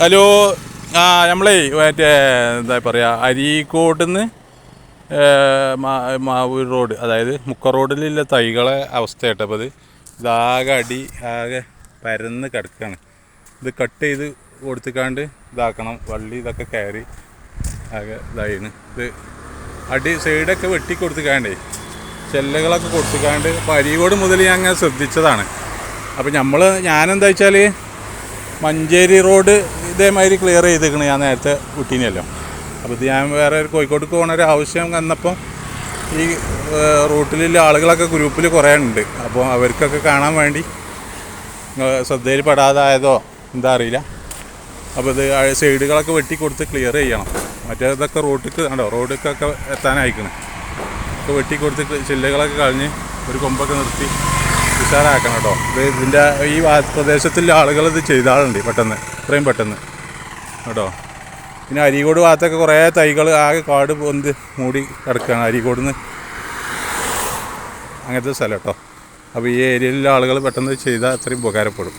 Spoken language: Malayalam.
ഹലോ ആ നമ്മളേ മറ്റേ എന്താ പറയുക അരീക്കോട് നിന്ന് മാവൂർ റോഡ് അതായത് മുക്ക റോഡിലുള്ള തൈകളെ അവസ്ഥ ഇത് ഇതാകെ അടി ആകെ പരന്ന് കിടക്കുകയാണ് ഇത് കട്ട് ചെയ്ത് കൊടുത്തിക്കാണ്ട് ഇതാക്കണം. വള്ളി ഇതൊക്കെ കയറി ആകെ ഇതായിന് ഇത് അടി സൈഡൊക്കെ വെട്ടി കൊടുത്തിക്കാണ്ടേ ചെല്ലകളൊക്കെ കൊടുത്തിക്കാണ്ട് അപ്പോൾ അരീക്കോട് മുതൽ ഞാൻ അങ്ങനെ ശ്രദ്ധിച്ചതാണ്. അപ്പോൾ നമ്മൾ ഞാനെന്താ വെച്ചാൽ മഞ്ചേരി റോഡ് ഇതേമാതിരി ക്ലിയർ ചെയ്തേക്കണ് ഞാൻ നേരത്തെ വിട്ടീനല്ലോ അപ്പോൾ ഇത് ഞാൻ വേറെ ഒരു കോഴിക്കോട്ടേക്ക് പോകണ ഒരു ആവശ്യം ഈ റൂട്ടിലുള്ള ആളുകളൊക്കെ ഗ്രൂപ്പിൽ കുറേ ഉണ്ട്. അപ്പോൾ അവർക്കൊക്കെ കാണാൻ വേണ്ടി ശ്രദ്ധയിൽ പെടാതായതോ എന്താ അറിയില്ല. അപ്പോൾ ഇത് സൈഡുകളൊക്കെ വെട്ടി കൊടുത്ത് ക്ലിയർ ചെയ്യണം. മറ്റേ ഇതൊക്കെ റോട്ടിക്ക് കണ്ടോ റോഡിക്കൊക്കെ എത്താനായിക്കണം. ഒക്കെ വെട്ടി കൊടുത്ത് ചില്ലകളൊക്കെ കളഞ്ഞ് ഒരു കൊമ്പൊക്കെ നിർത്തി. ഉഷാറാക്കണം കേട്ടോ. ഇത് ഇതിന്റെ ഈ പ്രദേശത്തുള്ള ആളുകൾ ഇത് ചെയ്താളുണ്ട് പെട്ടെന്ന്. ഇത്രയും പെട്ടെന്ന്. കേട്ടോ. പിന്നെ അരീക്കോട് ഭാഗത്തൊക്കെ കുറേ തൈകൾ ആകെ കാട് പൊന്ത് മൂടി കിടക്കുകയാണ് അരീക്കോട് നിന്ന് അങ്ങനത്തെ സ്ഥലം കേട്ടോ. അപ്പോൾ ഈ ഏരിയയിലുള്ള ആളുകൾ പെട്ടെന്ന് ചെയ്താൽ അത്രയും ഉപകാരപ്പെടും.